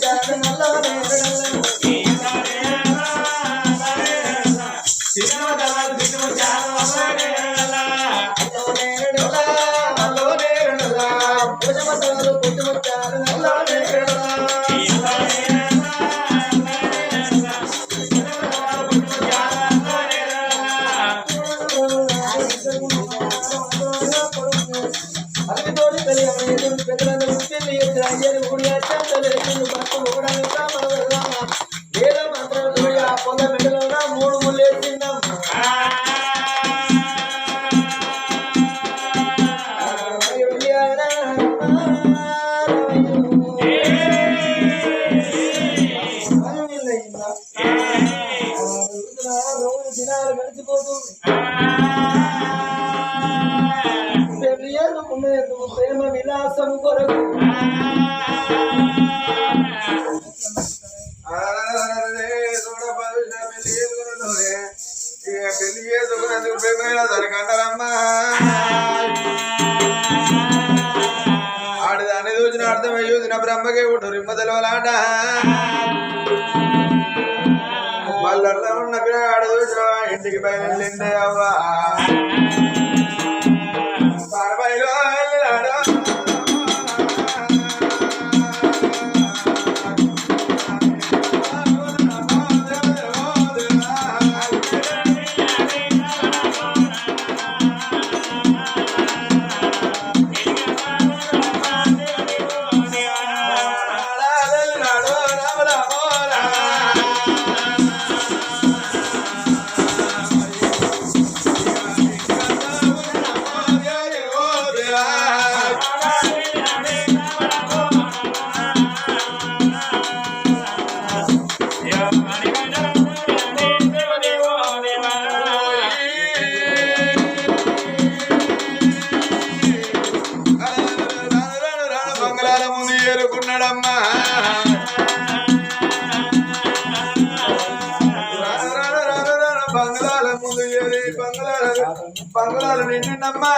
diamond. చేసుకున్నందుకు ప్రేమైన ఆడదాన్ని చూసిన అర్థమై చూసిన బ్రహ్మకే ఉండు రిమ్మ తెలవలాట. మళ్ళా ఉన్న ఆడ చూసిన ఇంటికి బయలుదేరిందే అవ్వా. బంగాళాలు నిండిండమ్మా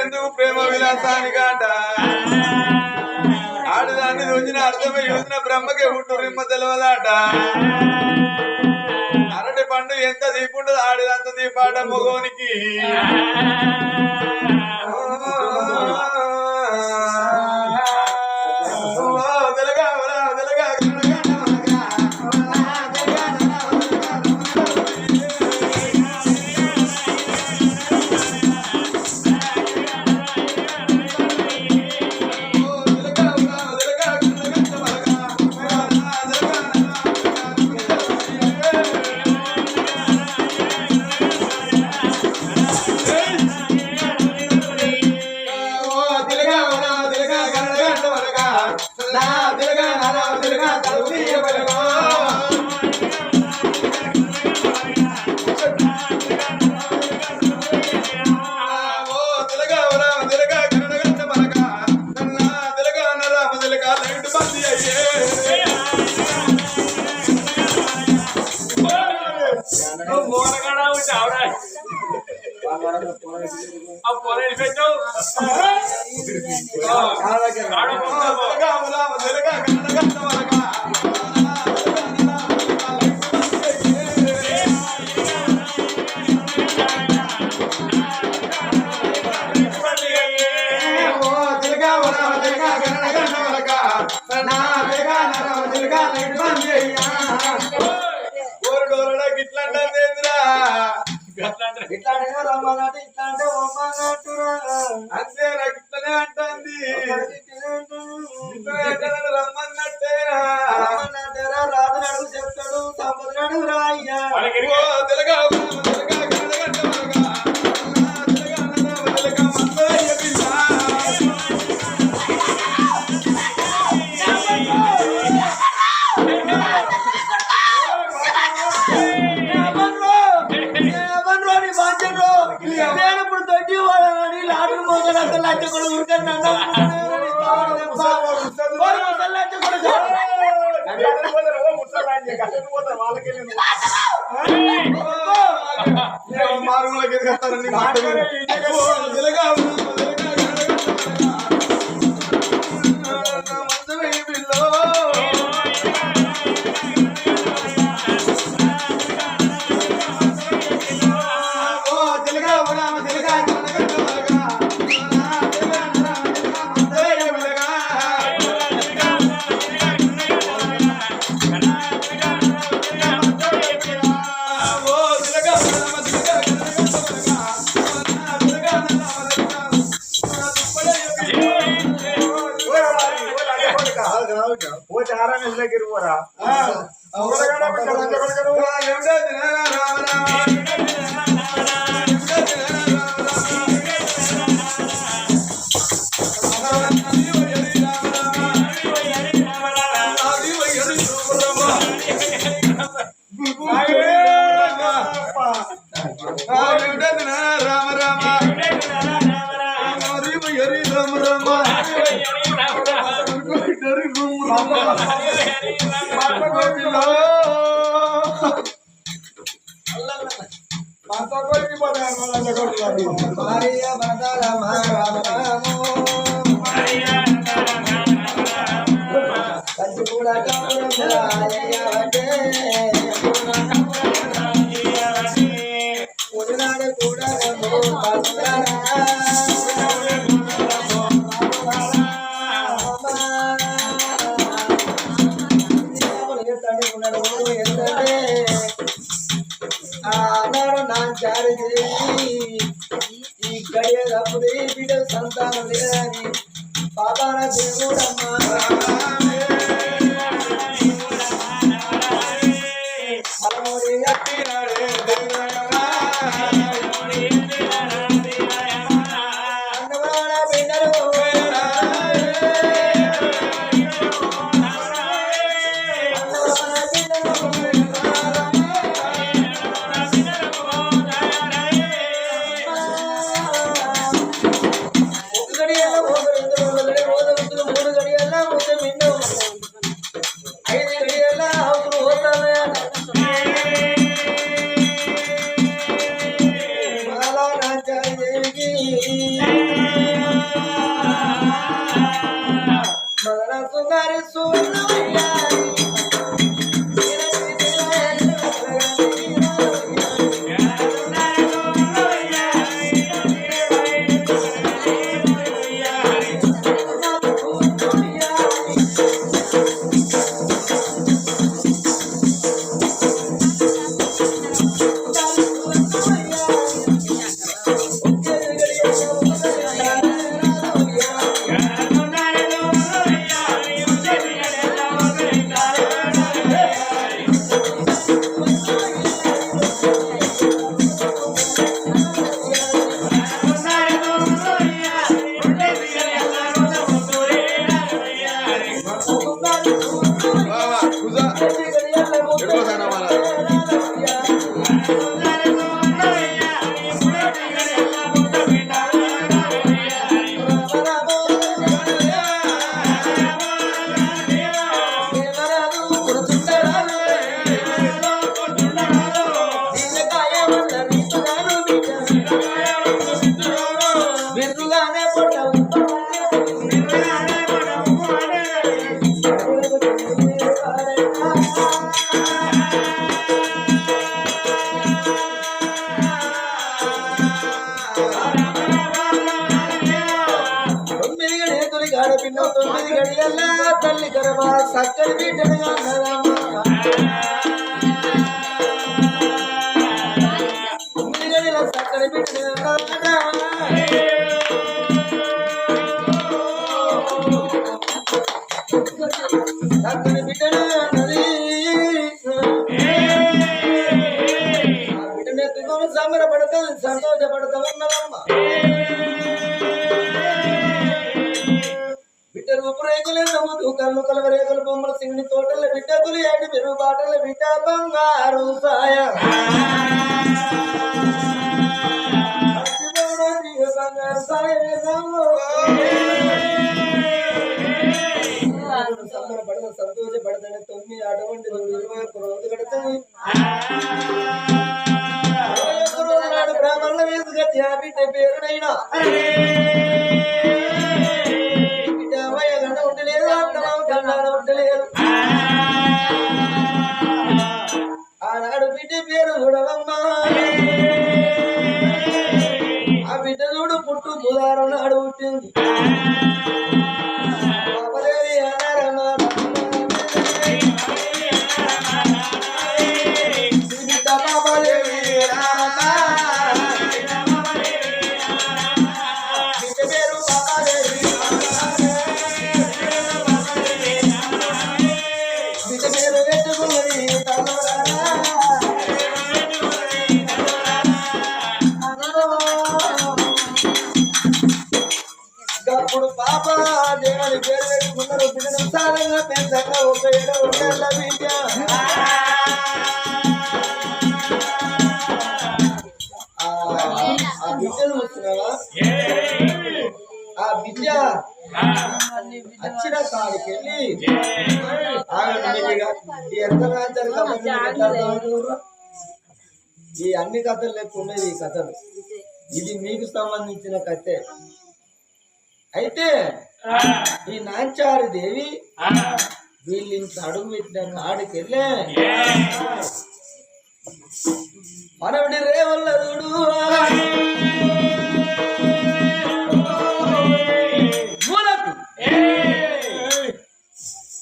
ఎందుకు ప్రేమ విలాసానికంట ఆడదాన్ని రోజున అర్థమై యోజన బ్రహ్మకే ఉంటు రిమ్మ తెలవలాట అరటి పండు ఎంత దీపుండదు ఆడిదంత దీపాట మొగోనికి. ఇట్లాంటి మారుమూలకి ఎదుగుతారని మాట ఆరామేసి దగ్గర పోరా? భార్య భర్తల రామరామో కంచి కూడా కావడం ఆనాడు నా చారి ఈ గడియ తప్పుది బిడ్డ సంతానం లేదని పాపాల దేవుడమ్మా. ఎక్కువ గడియల్లా తల్లి గర్వ సక్కని బిడ్డలుగా రూపు రేకులే నమ్ముతూ కళ్ళు కలవ రేకుల బొమ్మల సింగిని తోటల బిడ్డ తులి ఏడు పెరుగు బాటల బిడ్డ బంగారు సాయ. అచ్చిపోవడం బంగారు సాయ సంబరపడద సంతోషపడదని తొమ్మిది అటువంటి ఇరవై ఒక్క రోజు గడుతుంది బ్రాహ్మణ వేసుగా బిడ్డ పేరునైనా. అత్తమామ ఆనాడు బిడ్డ పేరు చూడవమ్మా. ఆ బిడ్డ చూడు పుట్టు బుధారం నాడు పుట్టింది. ఒక ఏడ ఉండాల ఆ వచ్చినావా? ఆ కాడికి వెళ్ళి ఈ ఎంత అన్ని కథలు లెక్క ఉండేది ఈ కథలు. ఇది మీకు సంబంధించిన కథే. అయితే ఈ నాంచారి దేవి వీళ్ళు ఇంత అడుగు పెట్టిన కాడికి వెళ్ళే మనవిడి రేవల్లదుడు మూలకు.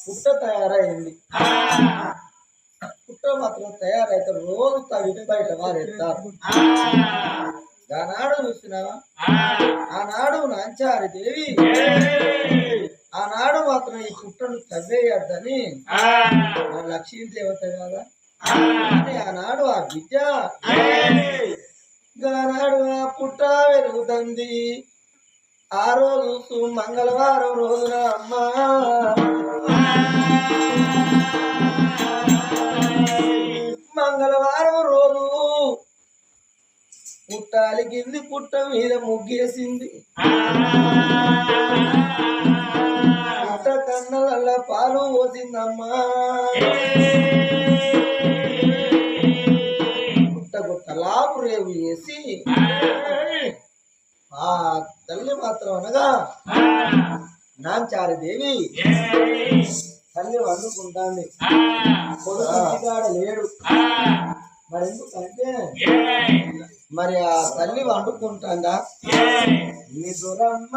పుట్ట తయారైంది. పుట్ట మాత్రం తయారైతే రోజు తవిటి బయట వారెత్తారు. ఆనాడు చూసినావా ఆనాడు నాంచారి దేవి. ఆనాడు మాత్రం ఈ పుట్టను తవ్వేయద్దని. మన లక్ష్మీ దేవత కదా అని ఆనాడు ఆ బిడ్డ ఆనాడు ఆ పుట్ట వెలుగుతుంది ఆ రోజు మంగళవారం రోజున అమ్మా. మంగళవారం రోజు పుట్టాలికింది పుట్ట మీద ముగ్గేసింది. పుట్ట కన్న వల్ల పాలు పోసిందమ్మా. పుట్ట గుట్టలాపు రేవు వేసి ఆ తల్లి మాత్రం అనగా నాంచారి దేవి తల్లి వండుకుంటాంది. కొడుకు లేడు. మరి ఎందుకంటే మరి ఆ తల్లి వండుకుంటాందా? నిదురమ్మ.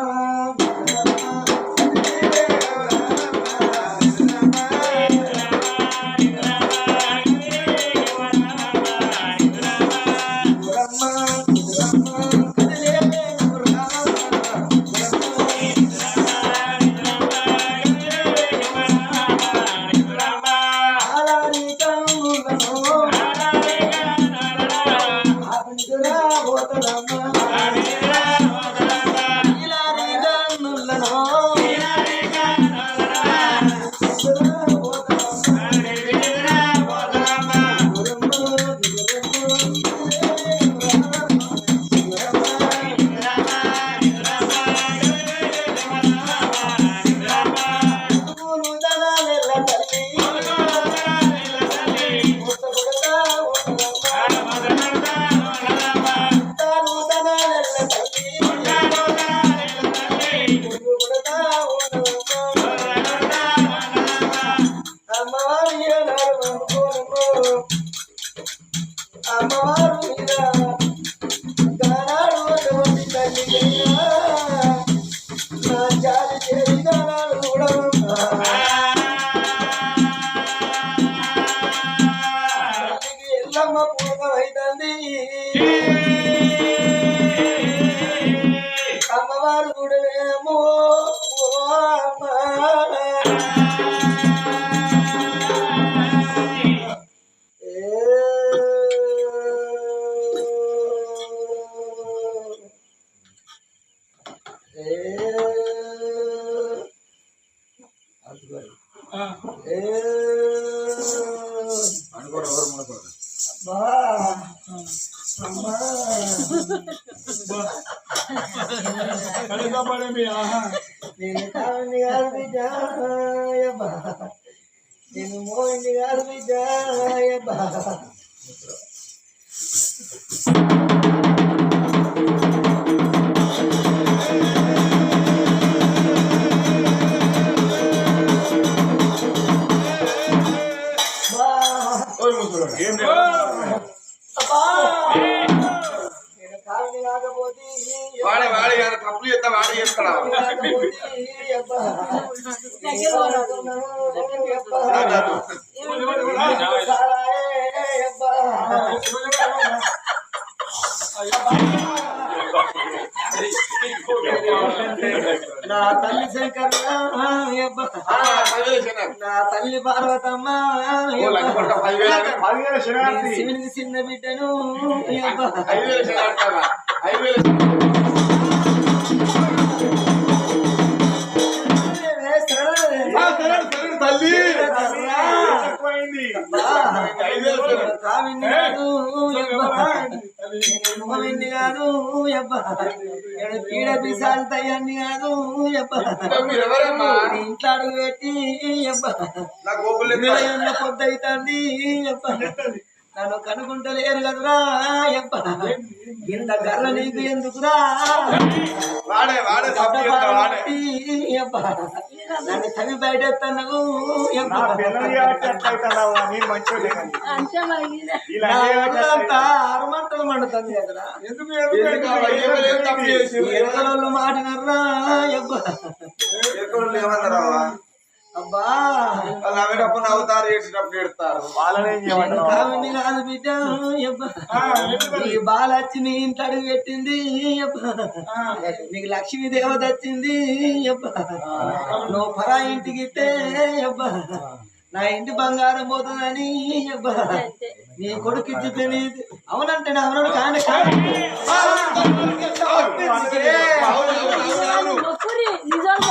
Sim. నేను కావండి గారు బిడ్డ అయ్యబ్బా నేను మోహింది గారు బిడ్డ వాడే వాడే కానీ తప్పులు చేస్తా వాడే చేస్తాడా నా తల్లి శంకర్ నా తల్లి పార్వతమ్మ శివునికి చిన్న బిడ్డను ఐదు వేలు చూడండి. కావింది కాదు పీడ పిశాలు తయ్యంది కాదు ఇంట్లో అడుగు పెట్టి నిలయన్న పొద్దైతాంది యబ్బా. నన్ను కనుకుంటలేరు కదురా. ఇంత గర్ర నీకు ఎందుకురా. నన్ను తవి బయటెత్తన్నావు ఆరుమంటలు మండుతుంది కదరా. ఎందుకు ఎందుకు ఆ వయ్యమ్మలు ఏం తప్పు చేసి? ఎరకలోళ్ళు మాటినర్రా యబ్బా. ఎక్కడ ఏమన్నారావా అబ్బా! వాళ్ళు నవ్వేటప్పుడు నవ్వుతారు ఏడుతారు. వాళ్ళని కాదు బిడ్డ. బాల ఇంట్లో అడుగు పెట్టింది. నీకు లక్ష్మీ దేవత వచ్చింది. నువ్వు పరా ఇంటికి. నా ఇంటి బంగారం పోతుందని. నీ కొడుకు ఇచ్చి తెలియదు అవునంటే నా అవును కానీ నిజాలు.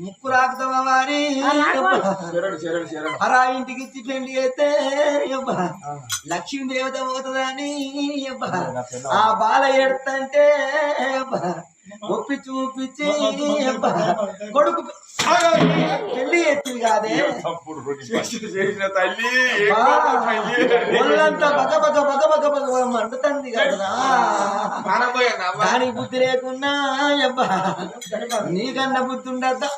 ముక్కు రాకుతావా వారి అరా ఇంటికి ఇచ్చి పెళ్ళి అయితే యబ్బా. లక్ష్మీ దేవత పోతుందని యబ్బా. ఆ బాల ఎడతంటే యబ్బా. ఒప్పించి ఒప్పించి. కొడుకు పెళ్ళి ఎత్తివి కాదే. చేసిన తల్లి. ఒళ్ళంతా బగ బగ బగ బగ బగ మండుతుంది అమ్మ దానికి బుద్ధి లేకున్నా యబ్బా నీకన్నా బుద్ధి ఉండద్దా?